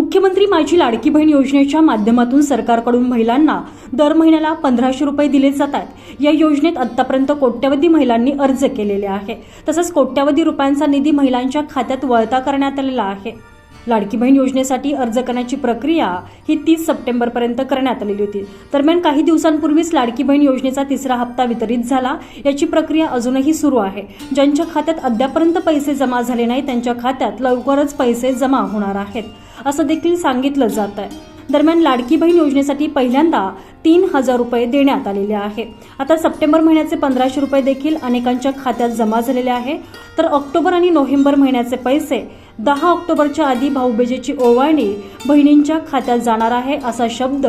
मुख्यमंत्री माझी लाडकी बहीण योजनेच्या माध्यमातून सरकारकडून महिलांना दर महिन्याला पंधराशे रुपये दिले जात आहेत. या योजनेत आतापर्यंत कोट्यवधी महिलांनी अर्ज केलेले आहे. तसंच कोट्यवधी रुपयांचा निधी महिलांच्या खात्यात वळता करण्यात आलेला आहे. लाडकी बहीण योजनेसाठी अर्ज करण्याची प्रक्रिया ही तीस सप्टेंबरपर्यंत करण्यात आलेली होती. दरम्यान काही दिवसांपूर्वीच लाडकी बहीण योजनेचा तिसरा हप्ता वितरित झाला. याची प्रक्रिया अजूनही सुरू आहे. ज्यांच्या खात्यात अद्यापर्यंत पैसे जमा झाले नाही त्यांच्या खात्यात लवकरच पैसे जमा होणार आहेत असं देखील सांगितलं जात आहे. दरम्यान लाडकी बहीण योजनेसाठी पहिल्यांदा तीन हजार रुपये देण्यात आलेले आहे. आता सप्टेंबर महिन्याचे पंधराशे रुपये देखील अनेकांच्या खात्यात जमा झालेले आहे. तर ऑक्टोबर आणि नोव्हेंबर महिन्याचे पैसे दहा ऑक्टोबरच्या आधी भाऊबीजेची ओवाळणी बहिणींच्या खात्यात जाणार आहे असा शब्द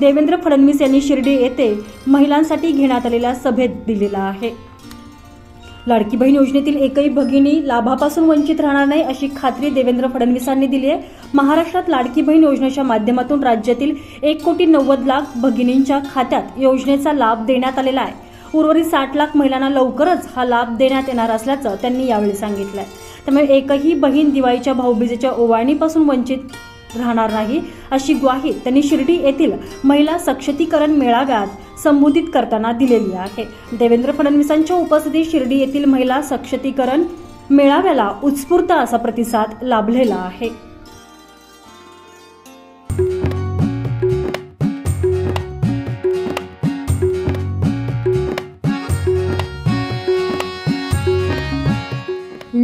देवेंद्र फडणवीस यांनी शिर्डी येथे महिलांसाठी घेण्यात आलेल्या सभेत दिलेला आहे. लाडकी बहीण योजनेतील एकही भगिनी लाभापासून वंचित राहणार नाही अशी खात्री देवेंद्र फडणवीसांनी दिली आहे. महाराष्ट्रात लाडकी बहीण योजनेच्या माध्यमातून राज्यातील एक कोटी नव्वद लाख भगिनींच्या खात्यात योजनेचा लाभ देण्यात आलेला आहे. उर्वरित साठ लाख महिलांना लवकरच हा लाभ देण्यात येणार असल्याचं त्यांनी यावेळी सांगितलंय. त्यामुळे एकही बहीण दिवाळीच्या भाऊबीजेच्या ओवाळणीपासून वंचित राहणार नाही अशी ग्वाही त्यांनी शिर्डी येथील महिला सक्षतीकरण मेळाव्यात संबोधित करताना दिलेली आहे. देवेंद्र फडणवीसांच्या उपस्थितीत शिर्डी येथील महिला सक्षतीकरण मेळाव्याला उत्स्फूर्त असा प्रतिसाद लाभलेला आहे.